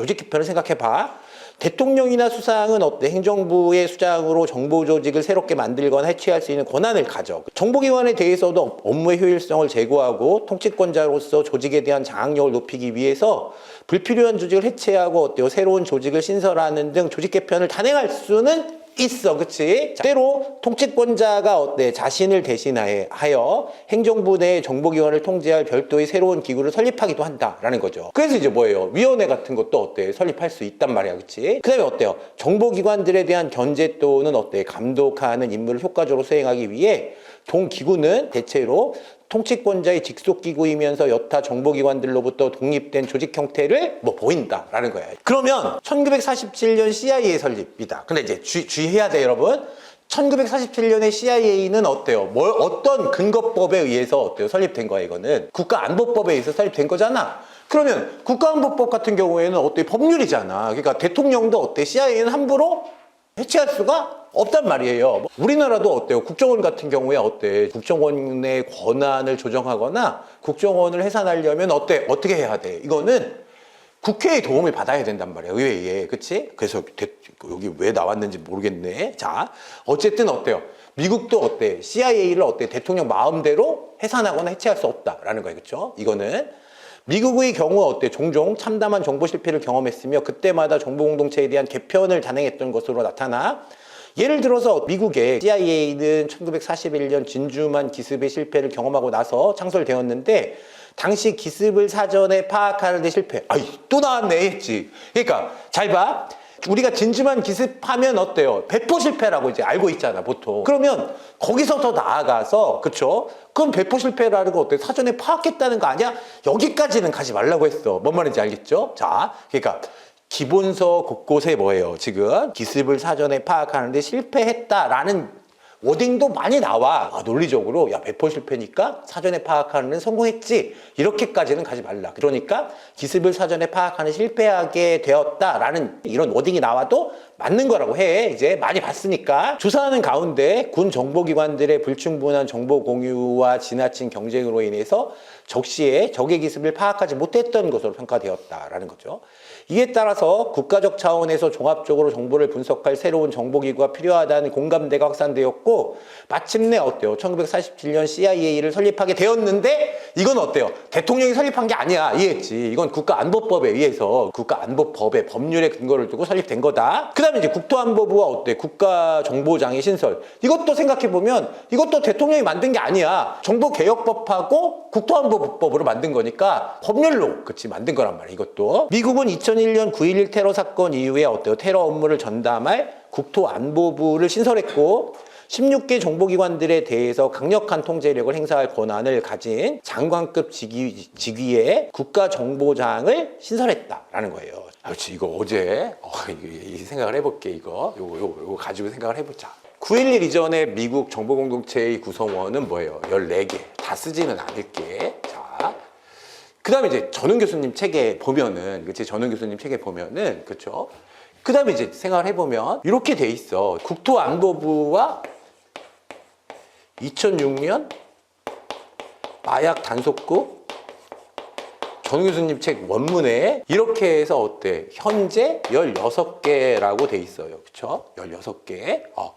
조직 개편을 생각해봐. 대통령이나 수상은 어때? 행정부의 수장으로 정보 조직을 새롭게 만들거나 해체할 수 있는 권한을 가져. 정보기관에 대해서도 업무의 효율성을 제고하고 통치권자로서 조직에 대한 장악력을 높이기 위해서 불필요한 조직을 해체하고 어때요? 새로운 조직을 신설하는 등 조직 개편을 단행할 수는 있어, 그치? 자, 때로 통치권자가 어때? 자신을 대신하여 행정부 내 정보기관을 통제할 별도의 새로운 기구를 설립하기도 한다라는 거죠. 그래서 이제 뭐예요? 위원회 같은 것도 어때? 설립할 수 있단 말이야, 그치? 그 다음에 어때요? 정보기관들에 대한 견제 또는 어때? 감독하는 임무를 효과적으로 수행하기 위해 동기구는 대체로 통치권자의 직속 기구이면서 여타 정보기관들로부터 독립된 조직 형태를 뭐 보인다라는 거예요. 그러면 1947년 CIA 설립이다. 근데 이제 주, 주의해야 돼 여러분. 1947년에 CIA는 어때요? 뭘 어떤 근거법에 의해서 어때요? 설립된 거야 이거는 국가안보법에 의해서 설립된 거잖아. 그러면 국가안보법 같은 경우에는 어때 법률이잖아. 그러니까 대통령도 어때? CIA는 함부로 해체할 수가 없단 말이에요. 우리나라도 어때요? 국정원 같은 경우에 어때? 국정원의 권한을 조정하거나 국정원을 해산하려면 어때? 어떻게 해야 돼? 이거는 국회의 도움을 받아야 된단 말이야. 의회에. 그치? 그래서 대- 여기 왜 나왔는지 모르겠네. 자, 어쨌든 어때요? 미국도 어때? CIA를 어때? 대통령 마음대로 해산하거나 해체할 수 없다라는 거예요. 그쵸? 이거는. 미국의 경우 어때? 종종 참담한 정보 실패를 경험했으며 그때마다 정보 공동체에 대한 개편을 단행했던 것으로 나타나 예를 들어서 미국의 CIA는 1941년 진주만 기습의 실패를 경험하고 나서 창설되었는데 당시 기습을 사전에 파악하는 데 실패. 아이 또 나왔네 했지. 그러니까 잘 봐. 우리가 진주만 기습하면 어때요? 배포 실패라고 이제 알고 있잖아, 보통. 그러면 거기서 더 나아가서, 그쵸? 그럼 배포 실패라는 거 어때? 사전에 파악했다는 거 아니야? 여기까지는 가지 말라고 했어. 뭔 말인지 알겠죠? 자, 그러니까 기본서 곳곳에 뭐예요? 지금 기습을 사전에 파악하는데 실패했다라는 워딩도 많이 나와. 아, 논리적으로 야 배포 실패니까 사전에 파악하는 성공했지. 이렇게까지는 가지 말라. 그러니까 기습을 사전에 파악하는 실패하게 되었다라는 이런 워딩이 나와도 맞는 거라고 해. 이제 많이 봤으니까. 조사하는 가운데 군 정보기관들의 불충분한 정보 공유와 지나친 경쟁으로 인해서 적시에 적의 기습을 파악하지 못했던 것으로 평가되었다라는 거죠. 이에 따라서 국가적 차원에서 종합적으로 정보를 분석할 새로운 정보기구가 필요하다는 공감대가 확산되었고 마침내 어때요? 1947년 CIA를 설립하게 되었는데 이건 어때요? 대통령이 설립한 게 아니야. 이해했지? 이건 국가안보법에 의해서 국가안보법의 법률의 근거를 두고 설립된 거다. 그 다음에 이제 국토안보부와 어때? 국가정보장의 신설. 이것도 생각해보면 이것도 대통령이 만든 게 아니야. 정보개혁법하고 국토안보법으로 만든 거니까 법률로 그치 만든 거란 말이야 이것도. 미국은 2001년 9.11 테러 사건 이후에 어때요? 테러 업무를 전담할 국토안보부를 신설했고 16개 정보기관들에 대해서 강력한 통제력을 행사할 권한을 가진 장관급 직위, 직위의 국가정보장을 신설했다라는 거예요. 아, 그렇지 이거 어제 어, 생각을 해볼게 이거 요거 요거 요거 가지고 생각을 해보자. 9.11 이전에 미국 정보공동체의 구성원은 뭐예요? 14개. 다 쓰지는 않을게. 자. 그 다음에 이제 전훈 교수님 책에 보면은, 그치? 전훈 교수님 책에 보면은, 그쵸? 그 다음에 이제 생각을 해보면, 이렇게 돼 있어. 국토안보부와 2006년 마약 단속국 전 교수님 책 원문에 이렇게 해서 어때? 현재 16개라고 돼 있어요. 그쵸? 16개. 어.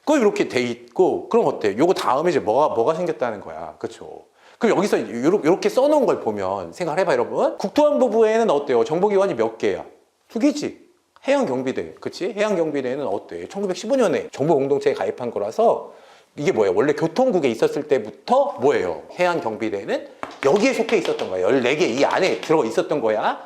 그거 이렇게 돼 있고, 그럼 어때? 요거 다음에 이제 뭐가, 뭐가 생겼다는 거야. 그쵸? 그럼 여기서 요렇게 써놓은 걸 보면 생각을 해봐, 여러분. 국토안보부에는 어때요? 정보기관이 몇 개야? 두 개지. 해양경비대. 그치? 해양경비대는 어때? 1915년에 정보공동체에 가입한 거라서 이게 뭐예요? 원래 교통국에 있었을 때부터 뭐예요? 해양경비대는 여기에 속해 있었던 거야. 14개 이 안에 들어 있었던 거야.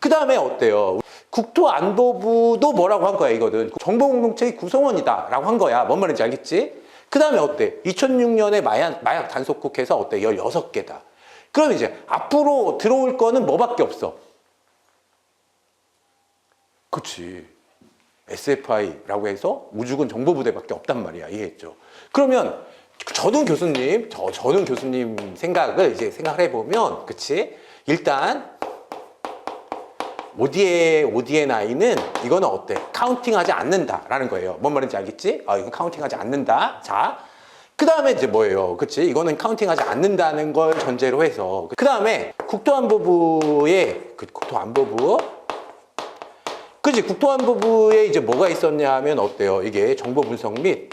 그 다음에 어때요? 국토안보부도 뭐라고 한 거야, 이거는. 정보공동체의 구성원이다. 라고 한 거야. 뭔 말인지 알겠지? 그 다음에 어때? 2006년에 마약, 마약 단속국해서 어때? 16개다. 그럼 이제 앞으로 들어올 거는 뭐밖에 없어? 그치. SFI라고 해서 우주군 정보부대밖에 없단 말이야. 이해했죠? 그러면 전훈 교수님, 저 전훈 교수님 생각을 이제 생각을 해보면, 그치? 일단 OD의 OD의 나이는 이거는 어때? 카운팅하지 않는다라는 거예요. 뭔 말인지 알겠지? 아, 이건 카운팅하지 않는다. 자, 그 다음에 이제 뭐예요? 그치? 이거는 카운팅하지 않는다는 걸 전제로 해서. 그 다음에 국토안보부의 그 국토안보부 그지 국토안보부에 이제 뭐가 있었냐 하면 어때요? 이게 정보 분석 및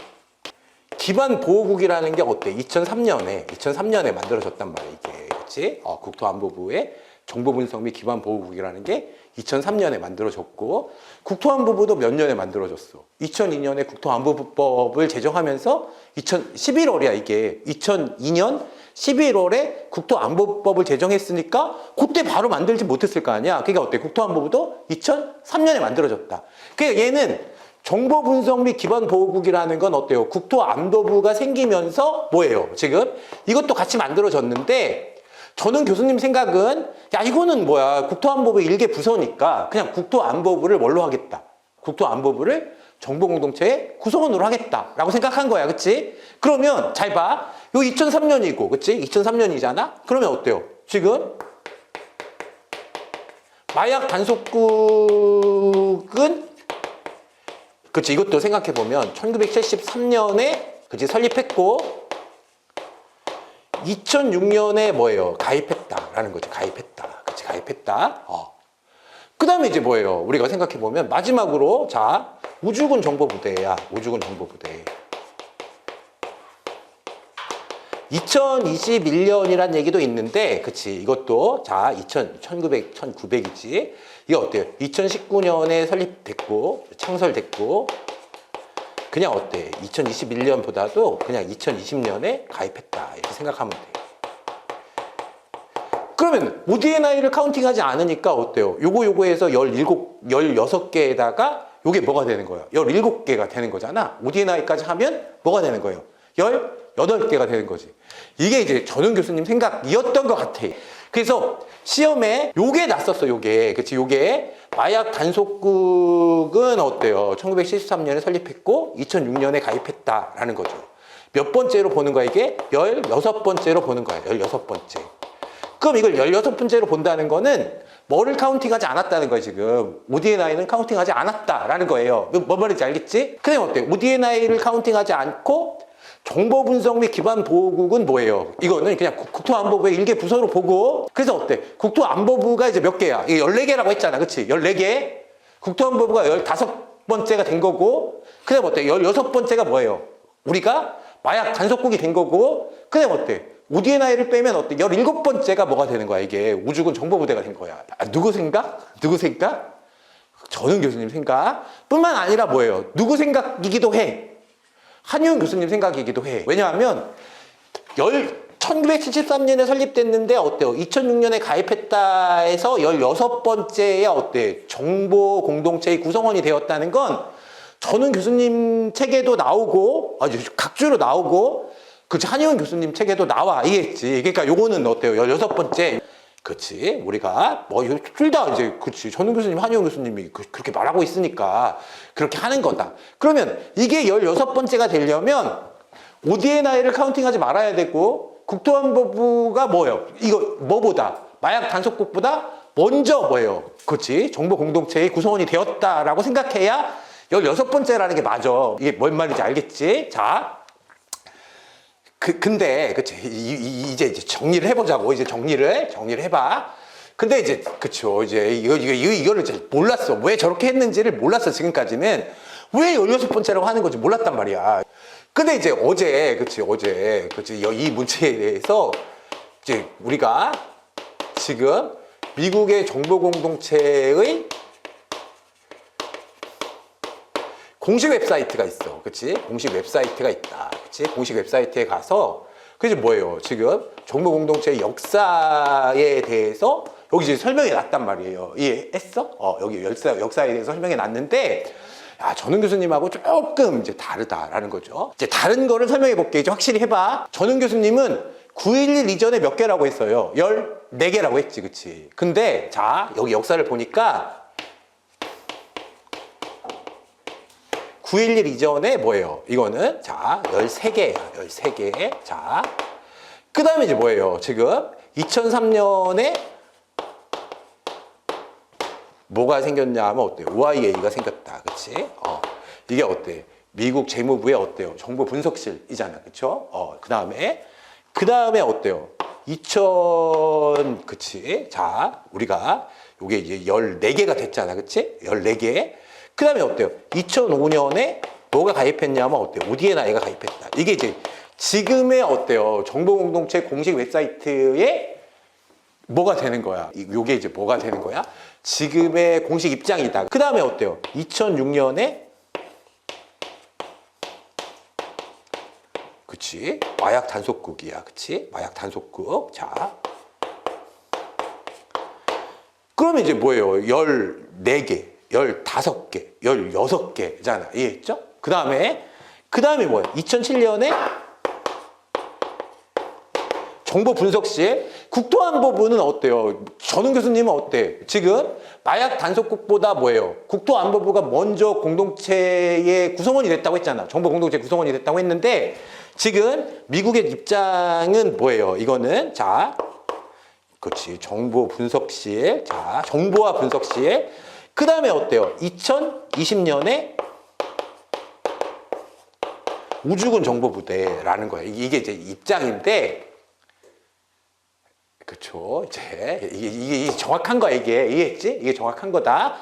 기반 보호국이라는 게 어때? 2003년에 2003년에 만들어졌단 말이야 이게 그렇지? 어, 국토안보부의 정보 분석 및 기반 보호국이라는 게 2003년에 만들어졌고 국토안보부도 몇 년에 만들어졌어? 2002년에 국토안보부법을 제정하면서 2011월이야 이게 2002년 11월에 국토안보법을 제정했으니까 그때 바로 만들지 못했을 거 아니야. 그러니까 어때? 국토안보부도 2003년에 만들어졌다. 그러니까 얘는 정보 분석 및 기반 보호국이라는 건 어때요? 국토안보부가 생기면서 뭐예요? 지금 이것도 같이 만들어졌는데 저는 교수님 생각은 야 이거는 뭐야 국토안보부 일개 부서니까 그냥 국토안보부를 뭘로 하겠다. 국토안보부를 정보공동체의 구성원으로 하겠다라고 생각한 거야, 그치? 그러면 잘 봐, 요 2003년이고, 그치? 2003년이잖아. 그러면 어때요? 지금 마약 단속국은 그치 이것도 생각해 보면 1973년에 그치 설립했고 2006년에 뭐예요 가입했다라는 거지 가입했다 그치 가입했다 어. 그 다음에 이제 뭐예요 우리가 생각해 보면 마지막으로 자 우주군 정보부대야 우주군 정보부대 2021년이란 얘기도 있는데, 그치. 이것도, 자, 2000, 1900, 1900이지. 이게 어때요? 2019년에 설립됐고, 창설됐고, 그냥 어때? 2021년보다도 그냥 2020년에 가입했다. 이렇게 생각하면 돼요. 그러면 ODNI를 카운팅하지 않으니까 어때요? 요거 요거에서 17, 16개에다가 요게 뭐가 되는 거예요? 17개가 되는 거잖아. ODNI까지 하면 뭐가 되는 거예요? 18개가 되는 거지. 이게 이제 전훈 교수님 생각이었던 것 같아. 그래서 시험에 요게 났었어, 요게. 그치, 요게. 마약 단속국은 어때요? 1973년에 설립했고 2006년에 가입했다라는 거죠. 몇 번째로 보는 거야, 이게? 16번째로 보는 거야, 16번째. 그럼 이걸 16번째로 본다는 거는 뭐를 카운팅하지 않았다는 거예요, 지금. ODNI는 카운팅하지 않았다라는 거예요. 뭔 말인지 알겠지? 근데 어때? ODNI를 카운팅하지 않고 정보 분석 및 기반 보호국은 뭐예요? 이거는 그냥 국- 국토안보부의 일개 부서로 보고 그래서 어때? 국토안보부가 이제 몇 개야? 이게 14개라고 했잖아. 그치? 14개. 국토안보부가 15번째가 된 거고 그 다음 어때? 16번째가 뭐예요? 우리가 마약 단속국이 된 거고 그 다음 어때? ODNI를 빼면 어때? 17번째가 뭐가 되는 거야? 이게 우주군 정보부대가 된 거야. 아, 누구 생각? 누구 생각? 전은 교수님 생각 뿐만 아니라 뭐예요? 누구 생각이기도 해. 한유은 교수님 생각이기도 해. 왜냐하면 열 1973년에 설립됐는데 어때요? 2006년에 가입했다 해서 16번째에 어때? 정보 공동체의 구성원이 되었다는 건 저는 교수님 책에도 나오고 아주 각주로 나오고 그치 한의원 교수님 책에도 나와 이겠지. 그러니까 요거는 어때요? 16번째 그치? 우리가 뭐둘다 이제 그치. 전훈 교수님 한의원 교수님이 그, 렇게 말하고 있으니까 그렇게 하는 거다. 그러면 이게 16번째가 되려면 ODNI를 카운팅하지 말아야 되고 국토안보부가 뭐예요? 이거 뭐보다? 마약 단속국보다 먼저 뭐예요? 그치? 정보 공동체의 구성원이 되었다라고 생각해야 16번째라는 게 맞아. 이게 뭔 말인지 알겠지? 자 그, 근데, 그치. 이제, 이제 정리를 해보자고. 이제 정리를, 정리를 해봐. 근데 이제, 그쵸. 이제, 이거, 이거, 이거, 이거를 이제 몰랐어. 왜 저렇게 했는지를 몰랐어. 지금까지는. 왜 16번째라고 하는 건지 몰랐단 말이야. 근데 이제 어제, 그치. 어제, 그치. 이 문제에 대해서 이제 우리가 지금 미국의 정보 공동체의 공식 웹사이트가 있어. 그치? 공식 웹사이트가 있다. 그치? 공식 웹사이트에 가서, 그게 뭐예요? 지금 정보 공동체의 역사에 대해서 여기 이제 설명이 났단 말이에요. 이해했어? 어, 여기 역사, 역사에 대해서 설명이 났는데, 야, 전은 교수님하고 조금 이제 다르다라는 거죠. 이제 다른 거를 설명해 볼게. 이제 확실히 해봐. 전은 교수님은 9.11 이전에 몇 개라고 했어요? 14개라고 했지, 그치? 근데, 자, 여기 역사를 보니까 9.11 이전에 뭐예요? 이거는 자 13개예요. 13개. 자, 그 다음에 이제 뭐예요? 지금 2003년에 뭐가 생겼냐 하면 어때요? OIA가 생겼다. 그치? 어, 이게 어때? 미국 재무부의 어때요? 정보 분석실이잖아. 그쵸? 어, 그 다음에 그 다음에 어때요? 2000 그치? 자, 우리가 요게 이제 14개가 됐잖아. 그치? 14개. 그 다음에 어때요? 2005년에 뭐가 가입했냐면 어때요? ODNI가 가입했다. 이게 이제 지금의 어때요? 정보공동체 공식 웹사이트에 뭐가 되는 거야? 이- 요게 이제 뭐가 되는 거야? 지금의 공식 입장이다. 그 다음에 어때요? 2006년에 그치? 마약 단속국이야. 그치? 마약 단속국. 자. 그러면 이제 뭐예요? 14개, 15개, 16개잖아. 이해했죠? 그 다음에, 그 다음에 뭐야? 2007년에 정보 분석실 국토안보부는 어때요? 전훈 교수님은 어때? 지금 마약 단속국보다 뭐예요? 국토안보부가 먼저 공동체의 구성원이 됐다고 했잖아. 정보 공동체 구성원이 됐다고 했는데 지금 미국의 입장은 뭐예요? 이거는 자, 그렇지 정보 분석실, 자 정보화 분석실. 그 다음에 어때요? 2020년에 우주군 정보부대라는 거예요. 이게 이제 입장인데. 그렇죠. 이제 이게, 이게, 이게 정확한 거야 이게 이해했지? 이게 정확한 거다.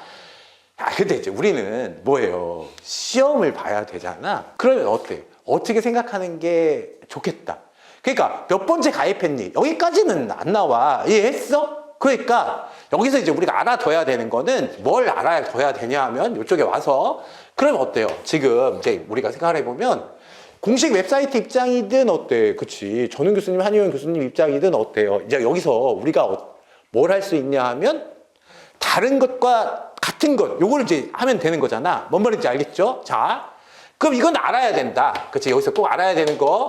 아 근데 이제 우리는 뭐예요? 시험을 봐야 되잖아. 그러면 어때? 어떻게 생각하는 게 좋겠다. 그러니까 몇 번째 가입했니? 여기까지는 안 나와. 이해했어? 그러니까 여기서 이제 우리가 알아둬야 되는 거는 뭘 알아둬야 되냐 하면 이쪽에 와서 그러면 어때요? 지금 이제 우리가 생각을 해보면 공식 웹사이트 입장이든 어때? 그치. 전훈 교수님, 한의원 교수님 입장이든 어때요? 이제 여기서 우리가 어- 뭘할 수 있냐 하면 다른 것과 같은 것, 요걸 이제 하면 되는 거잖아. 뭔 말인지 알겠죠? 자, 그럼 이건 알아야 된다. 그치. 여기서 꼭 알아야 되는 거.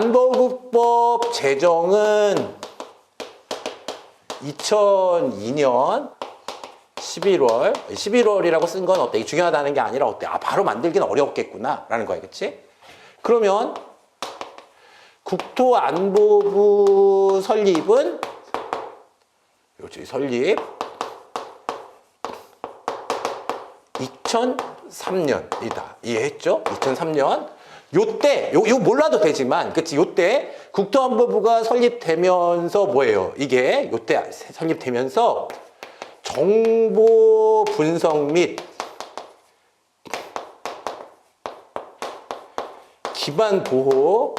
국토안보국법 제정은 2002년 11월, 11월이라고 쓴 건 어때? 중요하다는 게 아니라 어때? 아, 바로 만들기는 어렵겠구나. 라는 거야. 그치? 그러면 국토안보부 설립은 요지 설립 2003년이다. 이해했죠? 2003년. 요때, 요, 요 몰라도 되지만, 그치, 요때 국토안보부가 설립되면서 뭐예요? 이게 요때 설립되면서 정보 분석 및 기반 보호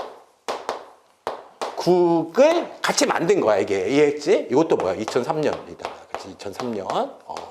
국을 같이 만든 거야 이게 이해했지? 이것도 뭐야 2003년이다 그치 2003년 어.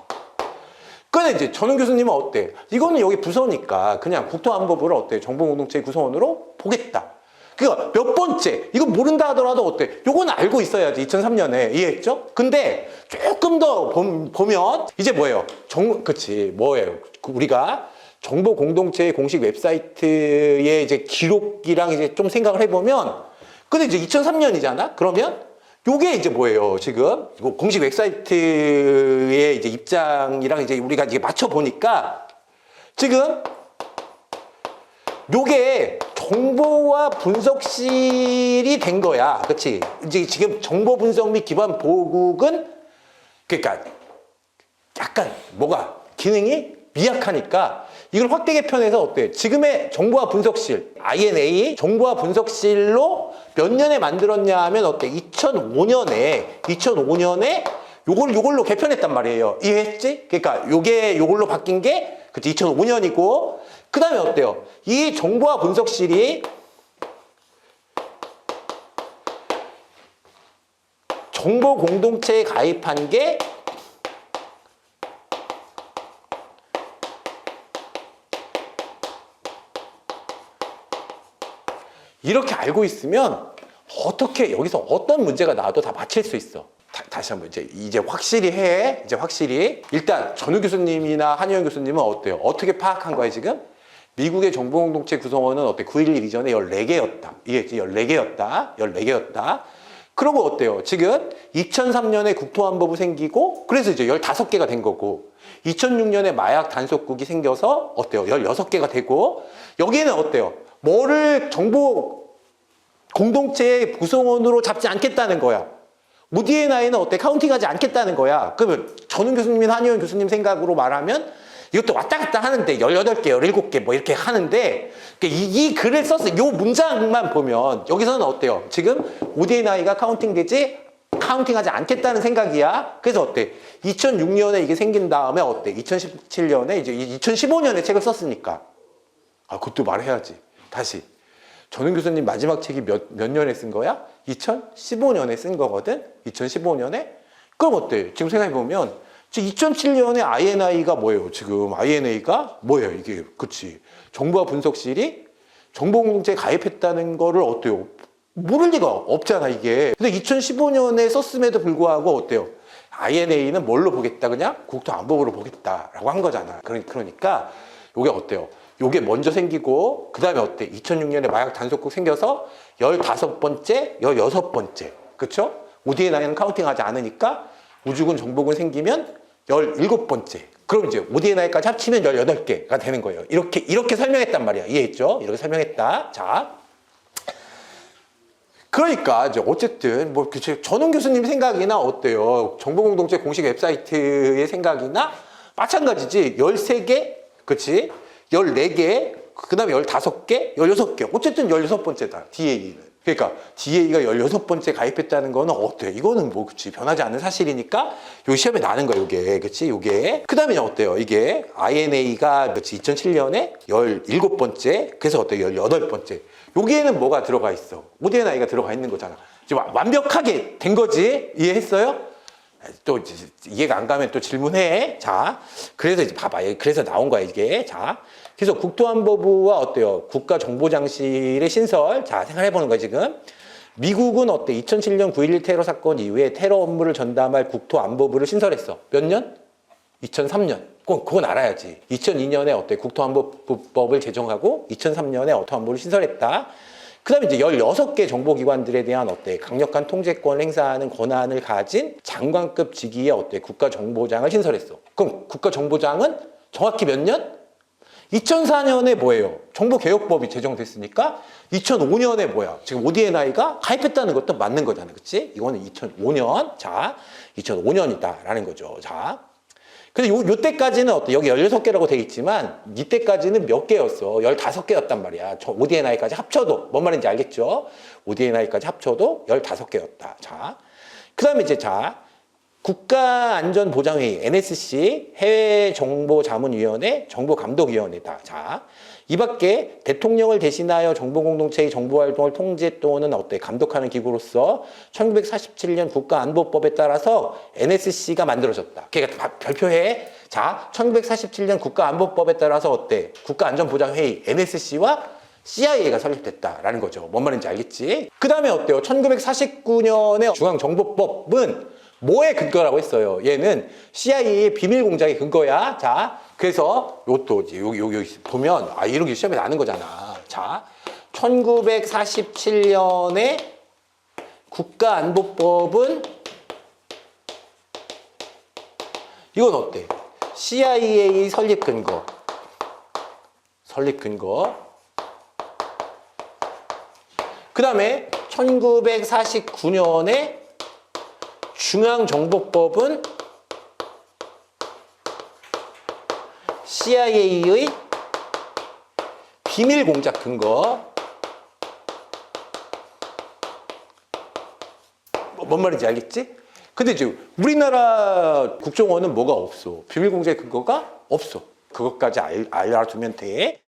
근데 이제 전훈 교수님은 어때? 이거는 여기 부서니까 그냥 국토안보부를 어때? 정보공동체 구성원으로 보겠다 그러니까 몇 번째 이거 모른다 하더라도 어때? 요건 알고 있어야지 2003년에 이해했죠? 근데 조금 더 봄- 보면 이제 뭐예요? 정 그치 뭐예요? 그 우리가 정보 공동체의 공식 웹사이트의 이제 기록이랑 이제 좀 생각을 해보면 근데 이제 2003년이잖아? 그러면 요게 이제 뭐예요? 지금 공식 웹사이트의 이제 입장이랑 이제 우리가 이제 맞춰 보니까 지금 요게 정보와 분석실이 된 거야. 그치? 이제 지금 정보 분석 및 기반 보호국은 그러니까 약간 뭐가 기능이 미약하니까 이걸 확대 개편해서 어때? 지금의 정보화 분석실 INA 정보화 분석실로 몇 년에 만들었냐 하면 어때? 2005년에 2005년에 요걸 요걸로 개편했단 말이에요. 이해했지? 그러니까 요게 요걸로 바뀐 게 그치 2005년이고 그다음에 어때요? 이 정보화 분석실이 정보 공동체에 가입한 게 이렇게 알고 있으면 어떻게 여기서 어떤 문제가 나와도 다 맞힐 수 있어. 다, 시 한번 이제 이제 확실히 해. 이제 확실히 일단 전우 교수님이나 한의원 교수님은 어때요? 어떻게 파악한 거예요 지금? 미국의 정보 공동체 구성원은 어때? 9.11 이전에 14개였다. 이해했지? 14개였다. 14개였다. 그러고 어때요? 지금 2003년에 국토안보부 생기고 그래서 이제 15개가 된 거고 2006년에 마약 단속국이 생겨서 어때요? 16개가 되고 여기는 어때요? 뭐를 정보 공동체의 구성원으로 잡지 않겠다는 거야. ODNI는 어때? 카운팅하지 않겠다는 거야. 그러면 전훈 교수님이나 한의원 교수님 생각으로 말하면 이것도 왔다 갔다 하는데 18개, 17개 뭐 이렇게 하는데 이, 이 글을 썼어. 요 문장만 보면 여기서는 어때요? 지금 ODNI가 카운팅 되지 카운팅하지 않겠다는 생각이야. 그래서 어때? 2006년에 이게 생긴 다음에 어때? 2017년에 이제 2015년에 책을 썼으니까. 아, 그것도 말해야지. 다시. 전은 교수님 마지막 책이 몇, 몇 년에 쓴 거야? 2015년에 쓴 거거든? 2015년에? 그럼 어때? 지금 생각해보면, 지금 2007년에 INI가 뭐예요? 지금 INA가 뭐예요? 이게, 그치. 정보화 분석실이 정보공동체에 가입했다는 거를 어때요? 모를 리가 없잖아, 이게. 근데 2015년에 썼음에도 불구하고 어때요? INA는 뭘로 보겠다? 그냥 국토안보부로 보겠다라고 한 거잖아. 그러- 그러니까, 요게 어때요? 요게 먼저 생기고, 그 다음에 어때? 2006년에 마약 단속국 생겨서 15번째, 16번째. 그쵸? ODNI는 카운팅하지 않으니까 우주군 정보군 생기면 17번째. 그럼 이제 ODNI까지 합치면 18개가 되는 거예요. 이렇게, 이렇게 설명했단 말이야. 이해했죠? 이렇게 설명했다. 자. 그러니까 이제 어쨌든 뭐 전원 교수님 생각이나 어때요? 정보공동체 공식 웹사이트의 생각이나 마찬가지지 13개 그치 14개 그 다음에 15개 16개 어쨌든 16번째다 DA는 그러니까 DA가 16번째 가입했다는 거는 어때요? 이거는 뭐 그치 변하지 않는 사실이니까 요 시험에 나는 거야 요게 그치 요게 그 다음에 어때요? 이게 INA가 그치 2007년에 17번째 그래서 어때요? 18번째 여기에는 뭐가 들어가 있어? ODNI가 들어가 있는 거잖아. 지금 와- 완벽하게 된 거지? 이해했어요? 또 이해가 안 가면 또 질문해. 자, 그래서 이제 봐봐. 그래서 나온 거야 이게. 자, 그래서 국토안보부와 어때요? 국가정보장실의 신설. 자, 생각해 보는 거야 지금. 미국은 어때? 2007년 9.11 테러 사건 이후에 테러 업무를 전담할 국토안보부를 신설했어. 몇 년? 2003년. 그건, 그건 알아야지. 2002년에 어때? 국토안보법을 제정하고 2003년에 어토안보를 신설했다. 그 다음에 이제 16개 정보기관들에 대한 어때? 강력한 통제권을 행사하는 권한을 가진 장관급 직위의 어때? 국가정보장을 신설했어. 그럼 국가정보장은 정확히 몇 년? 2004년에 뭐예요? 정보개혁법이 제정됐으니까 2005년에 뭐야? 지금 ODNI가 가입했다는 것도 맞는 거잖아. 그치? 이거는 2005년. 자, 2005년이다라는 거죠. 자. 근데 요, 요 때까지는 어때? 여기 16개라고 돼 있지만 이때까지는 몇 개였어? 15개였단 말이야. 저 ODNI까지 합쳐도 뭔 말인지 알겠죠? ODNI까지 합쳐도 15개였다. 자. 그 다음에 이제 자. 국가안전보장회의 NSC 해외정보자문위원회 정보감독위원회다. 자, 이 밖에 대통령을 대신하여 정보공동체의 정보활동을 통제 또는 어때 감독하는 기구로서 1947년 국가안보법에 따라서 NSC가 만들어졌다. 다 별표해. 자, 1947년 국가안보법에 따라서 어때 국가안전보장회의 NSC와 CIA가 설립됐다라는 거죠. 뭔 말인지 알겠지? 그 다음에 어때요? 1949년에 중앙정보법은 뭐의 근거라고 했어요? 얘는 CIA의 비밀 공작의 근거야. 자, 그래서 이제 여기 여기 여기 보면 아 이런 게 시험에 나는 거잖아. 자, 1947년에 국가안보법은 이건 어때? CIA 설립 근거. 설립 근거. 그 다음에 1949년에 중앙정보법은 CIA의 비밀 공작 근거. 뭐- 뭔 말인지 알겠지? 근데 이제 우리나라 국정원은 뭐가 없어? 비밀 공작 근거가 없어. 그것까지 알, 알아두면 돼.